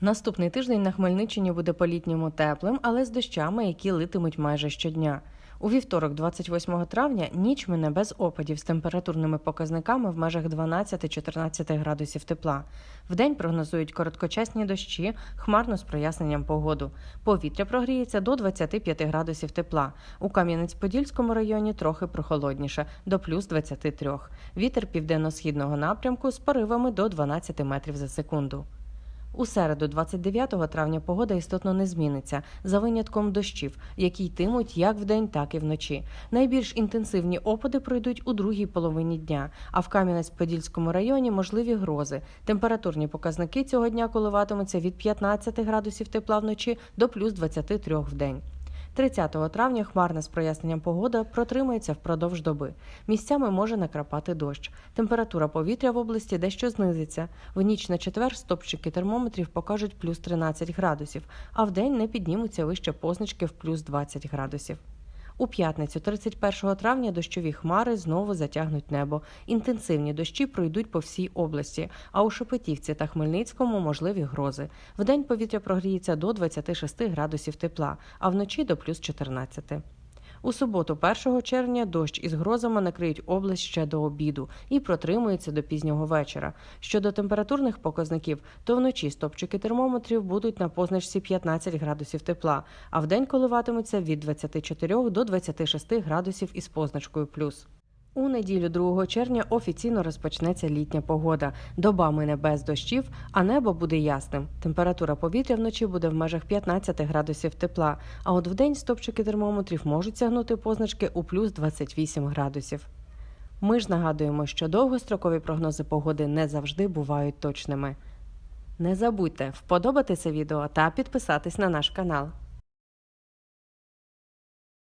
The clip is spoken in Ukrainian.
Наступний тиждень на Хмельниччині буде по-літньому теплим, але з дощами, які литимуть майже щодня. У вівторок, 28 травня, ніч мине без опадів з температурними показниками в межах 12-14 градусів тепла. Вдень прогнозують короткочасні дощі, хмарно з проясненням погоду. Повітря прогріється до 25 градусів тепла. У Кам'янець-Подільському районі трохи прохолодніше до плюс 23. Вітер південно-східного напрямку з поривами до 12 метрів за секунду. У середу, 29 травня, погода істотно не зміниться за винятком дощів, які йтимуть як вдень, так і вночі. Найбільш інтенсивні опади пройдуть у другій половині дня, а в Кам'янець-Подільському районі можливі грози. Температурні показники цього дня коливатимуться від 15 градусів тепла вночі до плюс 23 в день. 30 травня хмарна з проясненням погода протримається впродовж доби. Місцями може накрапати дощ. Температура повітря в області дещо знизиться. В ніч на четвер стопчики термометрів покажуть плюс 13 градусів, а вдень не піднімуться вище позначки в плюс 20 градусів. У п'ятницю, 31 травня, дощові хмари знову затягнуть небо. Інтенсивні дощі пройдуть по всій області, а у Шепетівці та Хмельницькому можливі грози. Вдень повітря прогріється до 26 градусів тепла, а вночі до плюс 14. У суботу, 1 червня, дощ із грозами накриють область ще до обіду і протримується до пізнього вечора. Щодо температурних показників, то вночі стопчики термометрів будуть на позначці 15 градусів тепла, а вдень коливатимуться від 24 до 26 градусів із позначкою плюс. У неділю 2 червня офіційно розпочнеться літня погода. Доба мине без дощів, а небо буде ясним. Температура повітря вночі буде в межах 15 градусів тепла, а от вдень стопчики термометрів можуть сягнути позначки у плюс 28 градусів. Ми ж нагадуємо, що довгострокові прогнози погоди не завжди бувають точними. Не забудьте вподобати це відео та підписатись на наш канал.